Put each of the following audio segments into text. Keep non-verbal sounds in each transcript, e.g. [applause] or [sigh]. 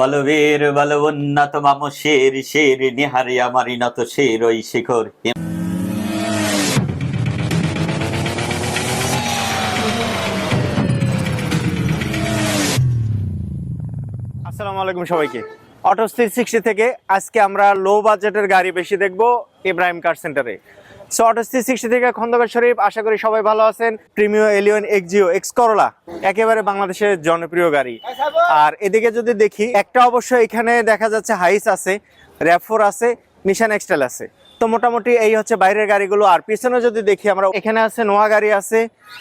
বলবীর বল উন্নত মাম শের শের নিহারি আমারি নত শের ওই শিখর। আসসালামু আলাইকুম সবাইকে। অটো থ্রি সিক্সটি থেকে আজকে আমরা লো বাজেটের গাড়ি বেশি দেখব ইব্রাহিম কার সেন্টারে সিক্সটি থেকে শরীফ, আশা করি সবাই ভালো আছেন। প্রিমিও একেবারে বাংলাদেশের জনপ্রিয় গাড়ি। আর এদিকে যদি দেখি, একটা এখানে দেখা যাচ্ছে হাইস আছে আছে নিশান আছে। তো মোটামুটি এই হচ্ছে বাইরের গাড়িগুলো। আর পিছনে যদি দেখি, আমরা এখানে আছে নোয়া গাড়ি আছে,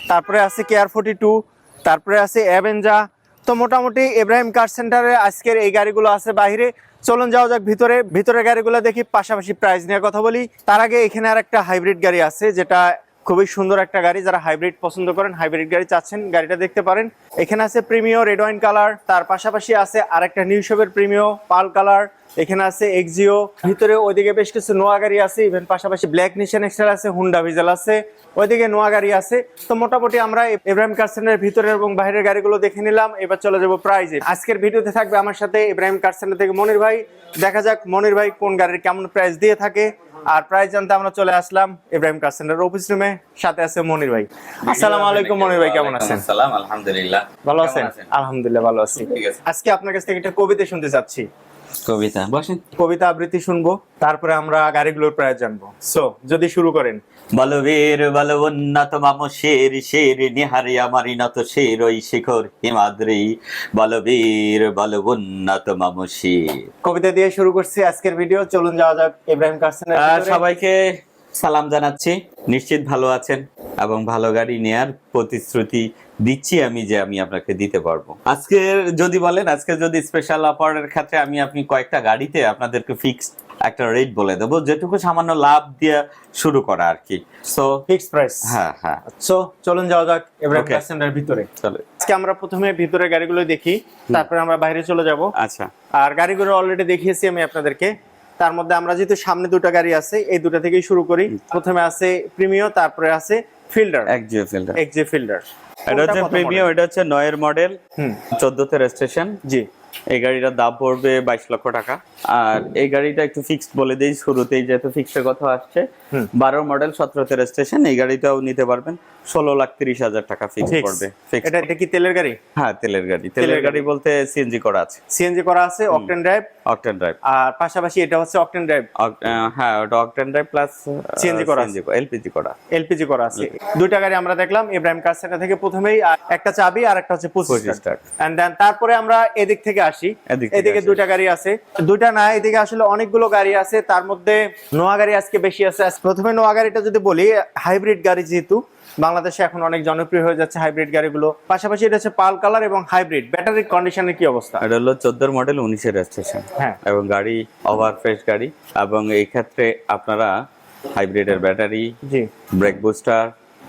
তারপরে আছে কেয়ার ফোর্টি টু তারপরে আছে অ্যাভেঞ্জা তো মোটামুটি এব্রাহিম কার সেন্টারে আজকের এই গাড়িগুলো আছে বাহিরে চলুন যাওয়া যাক ভিতরে। ভিতরে গাড়িগুলো দেখি, পাশাপাশি প্রাইস নিয়ে কথা বলি। তার আগে এখানে আর একটা হাইব্রিড গাড়ি আছে, যেটা খুবই সুন্দর একটা গাড়ি যারা হাইব্রিড পছন্দ করেন হাইব্রিড গাড়ি চাচ্ছেন, গাড়িটা দেখতে পারেন। এখানে আছে প্রিমিও রেড ওয়াইন কালার তার পাশাপাশি আছে আর একটা নিউ শেপের প্রিমিও পাল কালার এখানে আছে এক্সিও ভিতরে ওইদিকে বেশ কিছু নোয়া গাড়ি আছে ইভেন পাশাপাশি ব্ল্যাক নিশান এক্সেল আছে হুন্ডা ভিজেল আছে, ওইদিকে নোয়া গাড়ি আছে। তো মোটামুটি আমরা ইব্রাহিম কারসেনের ভিতরে এবং বাইরের গাড়িগুলো দেখে নিলাম, এবার চলে যাব প্রাইজে আজকের ভিডিওতে থাকবে আমার সাথে ইব্রাহিম কারসেনের থেকে মনির ভাই। দেখা যাক মনির ভাই কোন গাড়ির কেমন প্রাইস দিয়ে থাকে। আর প্রায় জানতে আমরা চলে আসলাম ইব্রাহিম কারসেনের অফিস রুমে সাথে আছে মনির ভাই। আসসালামু আলাইকুম মনির ভাই কেমন আছেন? সালাম আলহামদুলিল্লাহ। ভালো আছেন? আলহামদুলিল্লাহ ভালো আছি। আজকে আপনার কাছ থেকে একটা কবিতা শুনতে চাচ্ছি। কবিতা বসেন। কবিতা আবৃত্তি শুনব তারপরে আমরা গাড়িগুলোর প্রায় জানব। সো যদি শুরু করেন। বলবীর বল মাম শের শের নিহারি আমারি নত শের ওই শিখর হিমাদ্রি। বলবীর বল উন্নত মাম শের। কবিতা দিয়ে শুরু করছি আজকের ভিডিও চলুন যাওয়া যাক ইব্রাহিম কাসেন সবাইকে সালাম জানাচ্ছি। নিশ্চিত ভালো আছেন এবং ভালো গাড়ি নেয়ার প্রতিশ্রুতি দিচ্ছি আমি যে আমি আপনাকে দিতে পারব। আজকে যদি বলেন আজকে যদি স্পেশাল অফারের ক্ষেত্রে আমি আপনি কয়েকটা গাড়িতে আপনাদেরকে ফিক্সড একটা রেট বলে দেবো যেটুকু সামান্য লাভ দিয়ে শুরু করা আর কি। সো ফিক্স প্রাইস হ্যাঁ হ্যাঁ। সো চলুন যাওয়া যাক Okay. কারসেনের ভিতরে। চলে। আজকে আমরা প্রথমে ভিতরে গাড়িগুলো দেখি তারপরে আমরা বাইরে চলে যাব। আচ্ছা। আর গাড়িগুলো অলরেডি দেখিয়েছি আমি আপনাদেরকে। তার মধ্যে আমরা যেহেতু সামনে দুটো গাড়ি আছে এই দুটো থেকেই শুরু করি। প্রথমে আছে প্রিমিও তারপরে আছে Fielder. Axio Fielder. Axio Fielder. এটা হচ্ছে প্রিমিয় এটা হচ্ছে নয়ের মডেল হুম। চোদ্দতে রেজিস্ট্রেশন। জি। এই গাড়িটার দাম পড়বে বাইশ লক্ষ টাকা। আর এই গাড়িটা একটু ফিক্সড বলে দেই শুরুতেই যেহেতু ফিক্সের কথা আসছে। বারো মডেল সতেরোতে রেজিস্ট্রেশন এই গাড়িটাও নিতে পারবেন। ষোলো লাখ তিরিশ হাজার টাকা ফিক্স। পড়বে এটা এটা কি তেলের গাড়ি? হ্যাঁ তেলের গাড়ি। তেলের গাড়ি। বলতে সিএনজি করা আছে। সিএনজি করা আছে অকটেন ড্রাইভ অকটেন ড্রাইভ আর পাশাপাশি এটা হচ্ছে অকটেন ড্রাইভ হ্যাঁ ওটা অকটেন ড্রাইভ প্লাস CNG করা আছে। এলপিজি করা এলপিজি করা। আছে। দুইটা গাড়ি আমরা দেখলাম ইব্রাহিম কার সেন্টার থেকে প্রথমেই একটা চাবি আর একটা হচ্ছে পঁচিশ টাকা। এন্ড দেন তারপরে আমরা এদিক থেকে আসি। এদিকে। দুইটা গাড়ি আছে। দুইটা না এদিকে আসলে অনেকগুলো গাড়ি আছে তার মধ্যে নোয়া গাড়ি আজকে বেশি আছে। প্রথমে নোয়া গাড়িটা যদি বলি হাইব্রিড গাড়ি যেহেতু বাংলাদেশে এখন অনেক জনপ্রিয় হয়ে যাচ্ছে হাইব্রিড গাড়িগুলো। পাশাপাশি এটা হচ্ছে পাল কালার এবং হাইব্রিড। ব্যাটারি কন্ডিশনের কি অবস্থা? এটা হলো চোদ্দোর মডেল উনিশের রেজিস্ট্রেশন। হ্যাঁ। এবং গাড়ি ওভার ফ্রেশ গাড়ি। এবং এই ক্ষেত্রে আপনারা হাইব্রিডের ব্যাটারি জি। ব্রেক বুস্টার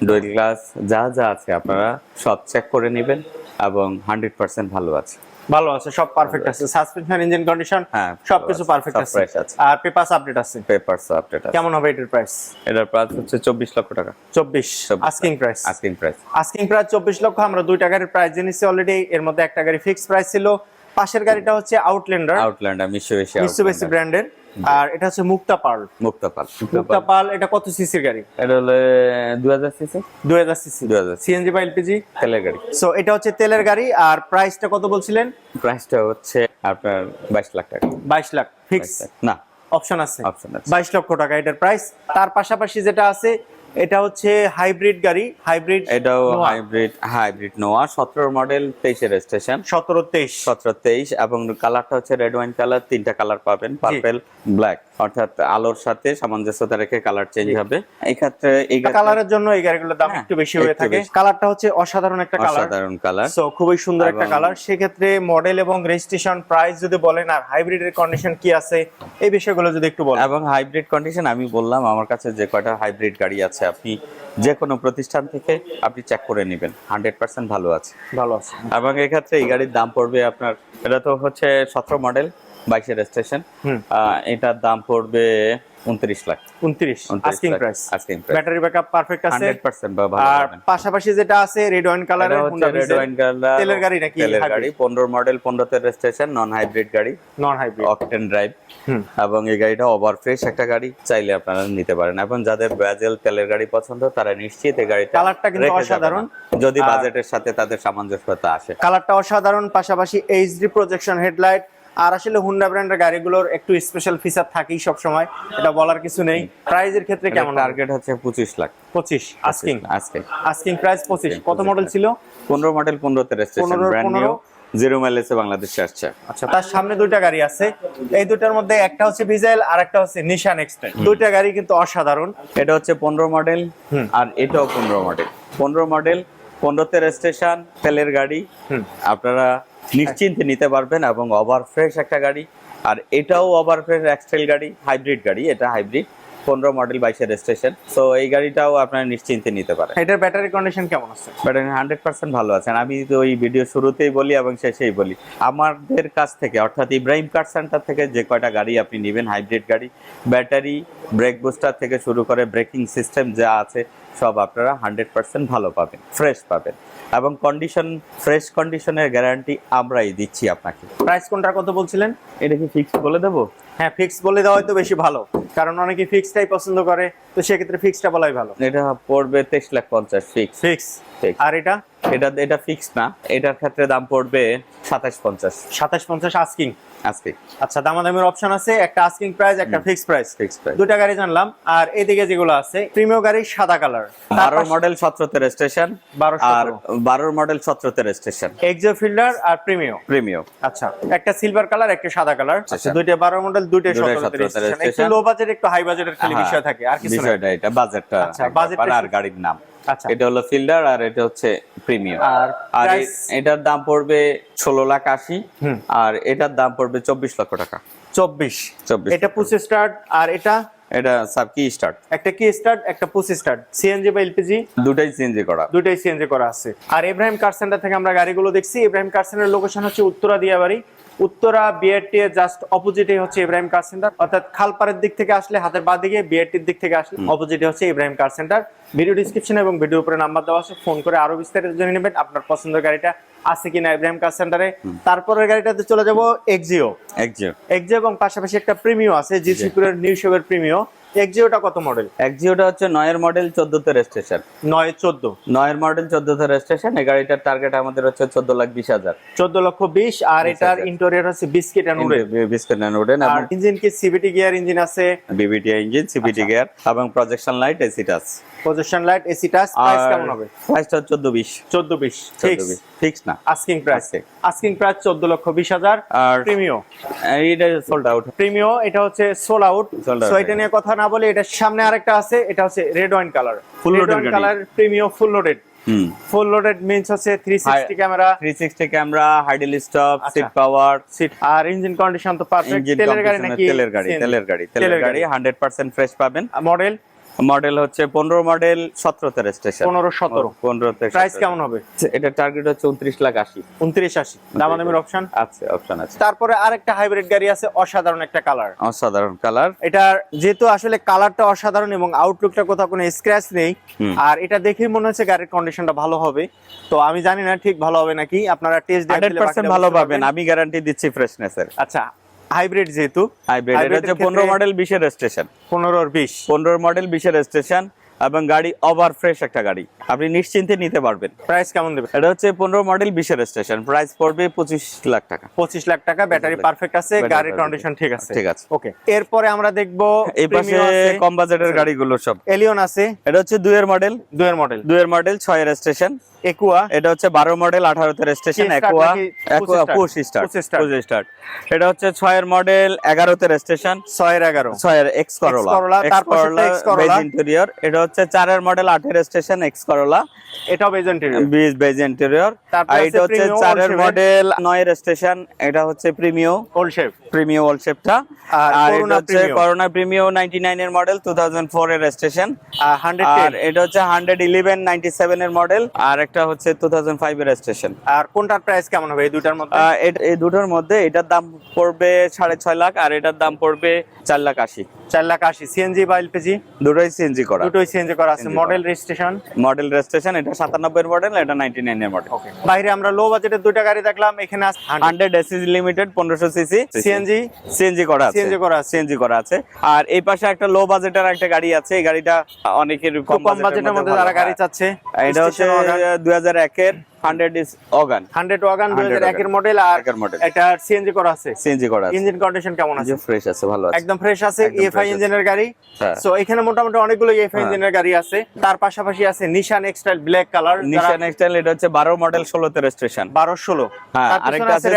ডোয়েল গ্লাস যা যা আছে আপনারা সব চেক করে নেবেন। এবং হান্ড্রেড পার্সেন্ট ভালো আছে। ভালো আছে সব পারফেক্ট আছে। সাসপেনশন ইঞ্জিন কন্ডিশন হ্যাঁ, সবকিছু পারফেক্ট আছে। আর পেপারস আপডেট আছে? পেপারস আপডেট আছে। কেমন হবে এটার প্রাইস এটার প্রাইস হচ্ছে চব্বিশ লক্ষ টাকা। চব্বিশ। Asking price asking price asking price চব্বিশ লক্ষ আমরা দুইটা গাড়ির প্রাইস জেনেছি অলরেডি এর মধ্যে একটা গাড়ি ফিক্স প্রাইস ছিল। পাশের গাড়িটা হচ্ছে আউটল্যান্ডার আউটল্যান্ডার মিশুবেশি মিসুবেসি ব্র্যান্ডের আর এটা হচ্ছে মুক্তা পাল। মুক্তা পাল। মুক্তা পাল। এটা কত সিসির গাড়ি? এটা হলো দু হাজার সিসি। দুই হাজার সিসি। 2000 সিএনজি বা এলপিজি তেলের গাড়ি। সো এটা হচ্ছে তেলের গাড়ি আর প্রাইসটা কত বলছিলেন? প্রাইসটা হচ্ছে আপনার বাইশ লাখ টাকা। বাইশ লাখ। ফিক্স না। অপশন আছে। অপশন আছে। বাইশ লক্ষ টাকা এটার প্রাইস তার পাশাপাশি যেটা আছে এটা হচ্ছে হাইব্রিড গাড়ি হাইব্রিড এটাও হাইব্রিড হাইব্রিড নোয়া সতেরো মডেল তেইশের স্টেশন সতেরো তেইশ। সতেরো তেইশ এবং কালারটা হচ্ছে রেড ওয়াইন কালার তিনটা কালার পাবেন পার্পেল ব্ল্যাক অর্থাৎ আলোর সাথে সামঞ্জস্যতা রেখে কালার চেঞ্জ হবে। এই ক্ষেত্রে এই কালারের জন্য এই গাড়িগুলোর দাম হ্যাঁ, একটু বেশি হয়ে থাকে। কালারটা হচ্ছে অসাধারণ একটা কালার অসাধারণ কালার সো খুবই সুন্দর একটা কালার সেক্ষেত্রে মডেল এবং রেজিস্ট্রেশন প্রাইস যদি বলেন আর হাইব্রিডের কন্ডিশন কি আছে এই বিষয়গুলো যদি একটু বলেন। এবং হাইব্রিড কন্ডিশন আমি বললাম আমার কাছে যে কয়টা হাইব্রিড গাড়ি আছে আপনি যে কোনো প্রতিষ্ঠান থেকে আপনি চেক করে নেবেন। হান্ড্রেড পার্সেন্ট ভালো আছে। ভালো আছে। এবং এক্ষেত্রে এই গাড়ির দাম পড়বে আপনার এটা তো হচ্ছে সতেরো মডেল বাইশের স্টেশন। এটার দাম পড়বে উনত্রিশ লাখ। উনত্রিশ asking price asking price battery backup perfect আছে। হান্ড্রেড পার্সেন্ট বা ভালো আর পাশাপাশি যেটা আছে রেড ওয়াইন কালারের তেলের গাড়ি নাকি তেলের গাড়ি পনেরো মডেল রেজিস্ট্রেশন নন হাইব্রিড গাড়ি। নন হাইব্রিড অকটেন ড্রাইভ এবং এই গাড়িটা ওভার ফ্রেশ একটা গাড়ি চাইলে আপনারা নিতে পারেন। এবং যাদের ব্যাজেল তেলের গাড়ি পছন্দ তারা নিশ্চিত এই গাড়িটা কালারটা কিন্তু অসাধারণ। যদি বাজেটের সাথে তাদের সামঞ্জস্যতা আসে। কালারটা অসাধারণ পাশাপাশি এইচডি প্রজেকশন হেডলাইট আর আসলে হুন্ডা ব্র্যান্ডের গাড়িগুলোর একটু স্পেশাল ফিচার থাকেই সব সময় এটা বলার কিছু নেই। প্রাইজের ক্ষেত্রে কেমন টার্গেট হচ্ছে পঁচিশ লাখ। পঁচিশ আস্কিং আজকে আস্কিং প্রাইস পঁচিশ। কত মডেল ছিল? পনেরো মডেল পনেরোতে রেজিস্ট্রেশন 15 ব্র্যান্ড নিউ জিরো মাইলেজে বাংলাদেশে আসছে। আচ্ছা তার সামনে দুইটা গাড়ি আছে। এই দুইটার মধ্যে একটা হচ্ছে ভিজাইল আর একটা হচ্ছে নিশান এক্সটেন্ড দুইটা গাড়ি কিন্তু অসাধারণ। এটা হচ্ছে পনেরো মডেল হুম। আর এটাও পনেরো মডেল পনেরো মডেল পনেরোতে রেজিস্ট্রেশন তেলের গাড়ি। আপনারা [laughs] নিশ্চিন্তে নিতে পারবেন এবং ওভার ফ্রেশ একটা গাড়ি। আর এটাও ওভার ফ্রেশ এক্সটেল গাড়ি হাইব্রিড গাড়ি এটা হাইব্রিড পনেরো মডেল বাইশের রেজিস্ট্রেশন। সো এই গাড়িটাও আপনারা নিশ্চিন্তে নিতে পারেন। এটার ব্যাটারি কন্ডিশন কেমন আছে? ব্যাটারি হান্ড্রেড পার্সেন্ট ভালো আছেন আমি তো ওই ভিডিও শুরুতেই বলি এবং শেষেই বলি। আমাদের কাছ থেকে অর্থাৎ ইব্রাহিম কার সেন্টার থেকে যে কয়টা গাড়ি আপনি নেবেন হাইব্রিড গাড়ি ব্যাটারি ব্রেক বুস্টার থেকে শুরু করে ব্রেকিং সিস্টেম যা আছে সব আপনারা হান্ড্রেড পার্সেন্ট ভালো পাবেন ফ্রেশ পাবেন। এবং কন্ডিশন ফ্রেশ কন্ডিশনের গ্যারান্টি আমরাই দিচ্ছি আপনাকে। প্রাইস কোনটা কত বলছিলেন? এটা কি ফিক্স বলে দেবো? হ্যাঁ ফিক্স বলে দেওয়া হয়তো বেশি ভালো কারণ অনেকে ফিক্সটাই পছন্দ করে তো সেক্ষেত্রে ফিক্সটা বলাই ভালো। এটা পড়বে তেইশ লাখ পঞ্চাশ ফিক্স ফিক্স। আর এটা? এটা এটা ফিক্স না। এটার ক্ষেত্রে দাম পড়বে সাতাশ পঞ্চাশ। সাতাশ পঞ্চাশ আস্কিং আজকে আচ্ছা দামাদামির অপশন আছে একটা আস্কিং প্রাইস একটা ফিক্স প্রাইস ফিক্স প্রাইস দুটা গাড়ি জানলাম আর এদিকে যেগুলো আছে প্রিমিয় গাড়ি সাদা কালার বারো মডেল সতেরোতে স্টেশন বারো আর বারোর মডেল সতেরোতে স্টেশন এক্সো ফিল্ডার আর প্রিমিয় প্রিমিয়াম আচ্ছা একটা সিলভার কালার একটা সাদা কালার আচ্ছা আচ্ছা। দুইটা বারো মডেল দুইটা সতেরো 17 তে রেজিস্ট্রেশন একটু লো বাজেট একটু হাই বাজেটের খালি হ্যাঁ, বিষয় থাকে আর কিছু না বিষয়টা এটা বাজেটটা আচ্ছা, বাজেটটা আর গাড়ির নাম। এটা হলো ফিল্ডার আর এটা হচ্ছে প্রিমিয়াম আর? এটার দাম পড়বে ষোলো লাখ আশি। আর এটার দাম পড়বে চব্বিশ লক্ষ টাকা। চব্বিশ। চব্বিশ। এটা পুসি স্টার্ট আর এটা? এটা সাব কি স্টার্ট? একটা কি স্টার্ট একটা পুসি স্টার্ট। সিএনজি বা এলপিজি? দুটাই সিএনজি করা। দুটাই সিএনজি করা আছে। আর ইব্রাহিম কার সেন্টার থেকে আমরা গাড়িগুলো দেখছি। ইব্রাহিম কার সেন্টারের লোকেশন হচ্ছে উত্তরা দিয়াবাড়ি উত্তরা বিআরটি এর জাস্ট অপোজিটে হচ্ছে ইব্রাহিম কার সেন্টার অর্থাৎ খালপাড়ের দিক থেকে আসলে হাতের বাঁ দিকে বিআরটির দিক থেকে আসলে অপোজিটে হচ্ছে Ibrahim car centre video description এবং ভিডিও উপরে নাম্বার দেওয়া আছে ফোন করে আরও বিস্তারিত জেনে নেবেন আপনার পছন্দের গাড়িটা আছে কিনা ইব্রাহিম কার সেন্টারে তারপরের গাড়িটাতে চলে যাব এক্সিও এক্সিও এক্সিও এবং পাশাপাশি একটা প্রিমিও আছে জি সিকুরের নিউ শেভের প্রিমিও এক্সিওটা কত মডেল একজিওটা হচ্ছে নয়ের মডেল চোদ্দতে রেজিস্ট্রেশন নয় চোদ্দ। নয়ের মডেল চোদ্দতে রেজিস্ট্রেশন এই গাড়িটার টার্গেট আমাদের হচ্ছে চোদ্দ লাখ বিশ হাজার। চোদ্দ লক্ষ বিশ আর এটার ইন্টেরিয়র হচ্ছে biscuit and wooden biscuit and wooden R engine কি সিভিটি গিয়ার ইঞ্জিন আছে? বিবিটি ইঞ্জিন সিপিটি গিয়ার এবং projection light AC touch position light AC touch price কেমন হবে? প্রাইসটা চোদ্দ বিশ। চোদ্দ বিশ ফিক্স না। Asking price. আস্কিং প্রাইস চোদ্দ লক্ষ বিশ হাজার। আর প্রিমিও এইটা সোল্ড আউট প্রিমিও এটা হচ্ছে সোল আউট সো এটা নিয়ে কথা না বলে এটার সামনে আরেকটা আছে এটা হচ্ছে red wine colour full loaded. Colour premium full loaded full loaded means হচ্ছে three sixty Hi- camera three sixty camera idle stop. Seat power seat আর ইঞ্জিন কন্ডিশন তো পারফেক্ট তেলের গাড়ি নাকি তেলের গাড়ি তেলের গাড়ি। তেলের গাড়ি। হান্ড্রেড পার্সেন্ট ফ্রেশ পাবেন। মডেল মডেল হচ্ছে পনেরো মডেল সতেরোতে রেজিস্ট্রেশন পনেরো সতেরো। পনেরো প্রাইস কেমন হবে? এটা টার্গেট হচ্ছে উনত্রিশ লাখ আশি। উনত্রিশ আশি। দামাদামির অপশন আছে অপশন আছে। তারপরে আরেকটা হাইব্রিড গাড়ি আছে অসাধারণ একটা কালার অসাধারণ কালার এটার যেহেতু আসলে কালারটা অসাধারণ এবং আউটলুকটা কোথাও কোনো স্ক্র্যাচ নেই আর এটা দেখেই মনে হচ্ছে গাড়ির কন্ডিশনটা ভালো হবে। তো আমি জানি না ঠিক ভালো হবে নাকি আপনারা টেস্ট হান্ড্রেড পার্সেন্ট ভালো পাবেন আমি গ্যারান্টি দিচ্ছি ফ্রেশনেসের আচ্ছা হাইব্রিড যেহেতু হাইব্রিড এটা হচ্ছে পনেরো মডেল বিশের রেজিস্ট্রেশন পনেরোর বিশ। পনেরো মডেল বিশের রেজিস্ট্রেশন এবং গাড়ি ওভার ফ্রেশ একটা গাড়ি। আপনি নিশ্চিন্তে নিতে পারবেন। প্রাইস কেমন দেবে? এটা হচ্ছে পনেরো মডেল বিশের রেজিস্ট্রেশন প্রাইস পড়বে পঁচিশ লাখ টাকা। পঁচিশ লাখ টাকা ব্যাটারি পারফেক্ট আছে গাড়ির কন্ডিশন ঠিক আছে। ঠিক আছে। ওকে এরপরে আমরা দেখব এই পাশে কম বাজেটের গাড়িগুলো সব। এলিয়ন আছে। এটা হচ্ছে দুয়ের মডেল দুয়ের মডেল দুয়ের মডেল ছয় রেজিস্ট্রেশন একুয়া এটা হচ্ছে বারো মডেল আঠারোতে registration Aqua Aqua start? Start পঁচিশ স্টার্ট এটা হচ্ছে ছয়ের মডেল এগারোতে রেজিস্ট্রেশন ছয়ের এগারো। ছয়ের X Corolla X Corolla beige interior এটা হচ্ছে চারের মডেল আঠের স্টেশন এক্স করোলা এটাও বিজ বেজ ইন্টেরিয়র তারপর আর আছে এটা হচ্ছে চারের। মডেল নয়ের স্টেশন এটা হচ্ছে প্রিমিও ওল্ড শেপ প্রিমিও ওয়াল শেপটা আর এটা হচ্ছে। করোনা প্রিমিও 99 এর মডেল 2004 এর স্টেশন আর এটা হচ্ছে 111 97 এর মডেল আর আরেকটা হচ্ছে টু থাউজেন্ড ফাইভ এর স্টেশন আর কোনটার প্রাইস কেমন হবে এই দুটার মধ্যে? এই দুটোর মধ্যে এটার দাম পড়বে সাড়ে ছয় লাখ আর এটার দাম পড়বে চার লাখ আশি। চার লাখ আশি। সিএনজি বা এলপিজি দুটোই সিএনজি করা। দুটোই সিএনজি করা আছে। মডেল রেজিস্ট্রেশন মডেল রেজিস্ট্রেশন এটা সাতানব্বই এর মডেল এটা নাইনটি নাইন এর মডেল বাইরে আমরা লো বাজেটের দুইটা গাড়ি দেখলাম এখানে হান্ড্রেড এসিস লিমিটেড পনেরোশো সিসি সিএনজি সিএনজি করা আছে। CNG করা। সিএনজি করা আছে। আর এই পাশে একটা লো বাজেটের একটা গাড়ি আছে এই গাড়িটা অনেকের কম বাজেটের মধ্যে যারা গাড়ি চাচ্ছে। এটা হচ্ছে দুই হাজার একের হান্ড্রেড ইস অগান হান্ড্রেড ওয়াগান দুই হাজার একের মডেল আর একের model। এটা সিএনজি করা আছে। সিএনজি করা আছে। ইঞ্জিন কন্ডিশন কেমন আছে? ফ্রেশ আছে ভালো আছে। একদম ফ্রেশ আছে fresh আছে। ইঞ্জিনের গাড়ি। হ্যাঁ। সো এখানে মোটামুটি অনেকগুলো ইএফআই হ্যাঁ। ইঞ্জিনের গাড়ি আছে। তার পাশাপাশি আছে নিশান এক্সটাইল ব্ল্যাক কালার নিশান এক্সটাইল এটা হচ্ছে বারো মডেল ষোলোতে রেজিস্ট্রেশন বারো ষোলো। হ্যাঁ আরেকটা আছে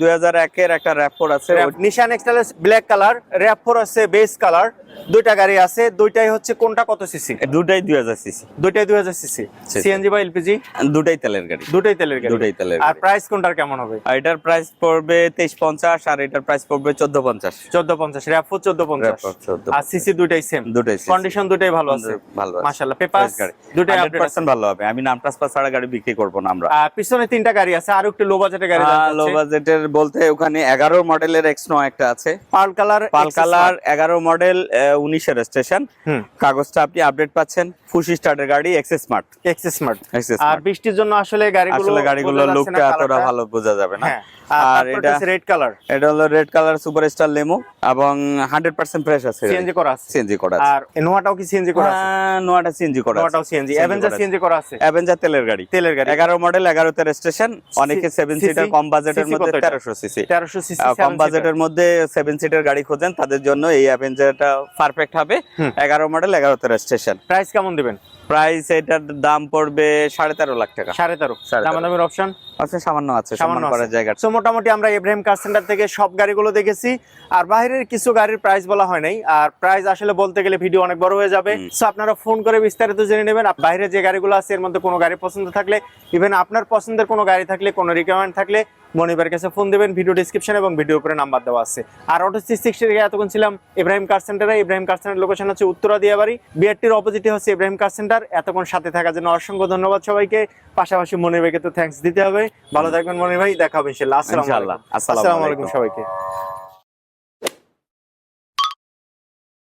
দুই হাজার একের একটা র্যাপোর আছে। Nissan X Trail black colour wrap four আছে বেস কালার দুইটা গাড়ি আছে দুইটাই হচ্ছে কোনটা কত সিসি দুটাই দুই হাজার সিসি দুইটাই দুই হাজার সিসি সিএনজি বা এলপিজি দুটাই তেলের গাড়ি। দুটাই তেলের গাড়ি। দুটাই তেলের আর প্রাইস কোনটার কেমন হবে? আর এটার প্রাইস পড়বে তেইশ পঞ্চাশ আর এটার প্রাইস পড়বে চোদ্দ পঞ্চাশ। চোদ্দ পঞ্চাশ র্যাপ চোদ্দ পঞ্চাশ। আর সিসি দুইটাই সেম দুটাই কন্ডিশন দুইটাই ভালো আছে। ভালো। মাশাআল্লাহ পেপার গাড়ি। হান্ড্রেড পার্সেন্ট ভালো হবে। আমি নাম ট্রান্সফার ছাড়া গাড়ি বিক্রি করব না আমরা। পিছনে তিনটা গাড়ি আছে। আর একটু লো বাজেটের গাড়ি লো বাজেটের বলতে ওখানে এগারো মডেলের এক্সনো একটা আছে। পার্ল কালার পাল কালার এগারো মডেল উনিশের স্টেশন কাগজটা আপনি আপডেট পাচ্ছেন। ফুসি স্টার্টের গাড়ি এক্সেস স্মার্ট এক্সেস স্মার্ট আর বৃষ্টির জন্য আসলে গাড়িগুলো আসলে গাড়িগুলো লুকটা এতটা ভালো বোঝা যাবে না। হ্যাঁ আর এটা রেড কালার এটা হলো রেড কালার লেমো এবং হান্ড্রেড পার্সেন্ট ফ্রেশ আছে। সিএনজি করা আছে। সিএনজি করা আছে। আর নোয়াটাও কি সিএনজি করা আছে? হ্যাঁ, নোয়াটা সিএনজি করা নোয়াটাও সিএনজি অ্যাভেঞ্জার সিএনজি করা আছে। অ্যাভেঞ্জার তেলের গাড়ি। তেলের গাড়ি। এগারো মডেল এগারোতে রেজিস্ট্রেশন অনেকে সেভেন সিটার কম বাজেটের মধ্যে সিসি সিসি কম বাজেটের মধ্যে সেভেন সিটার গাড়ি খোঁজেন তাদের জন্য এই অ্যাভেঞ্জারটা পারফেক্ট হবে। হুম। এগারো মডেল এগারোতে রেজিস্ট্রেশন প্রাইস কেমন দিবেন? প্রাইস এটার দাম পড়বে সাড়ে তেরো লাখ টাকা। সাড়ে তেরো সাড়ে তেরো। দামাদামের অপশন আচ্ছা সামান্য আছে সামান্য করার জায়গা। সো মোটামুটি আমরা ইব্রাহিম কার সেন্টার থেকে সব গাড়িগুলো দেখেছি। আর বাইরের কিছু গাড়ির প্রাইস বলা হয় নাই। আর প্রাইস আসলে বলতে গেলে ভিডিও অনেক বড় হয়ে যাবে। সো আপনারা ফোন করে বিস্তারিত জেনে নেবেন। আর বাইরে যে গাড়িগুলো আছে এর মধ্যে কোনো গাড়ি পছন্দ থাকলে ইভেন আপনার পছন্দের কোনো গাড়ি থাকলে কোনো রিকোয়ারমেন্ট থাকলে মনিবের কাছে ফোন দেবেন। ভিডিও ডিসক্রিপশন এবং ভিডিও উপরে নাম্বার দেওয়া আছে। আর অটো সি সিক্সটি এতক্ষণ ছিলাম ইব্রাহিম কার সেন্টারে ইব্রাহিম কার সেন্টার লোকেশন হচ্ছে উত্তরা দিয়াবাড়ি। বিআরটির অপোজিটে হচ্ছে ইব্রাহিম কার সেন্টার এতক্ষণ সাথে থাকার জন্য অসংখ্য ধন্যবাদ সবাইকে। পাশাপাশি মনির ভাইকে তো থ্যাঙ্কস দিতে হবে। ভালো থাকবেন মনির ভাই দেখা হবে ইনশাল্লাহ। আসসালামু আলাইকুম আলাইকুম। সবাইকে।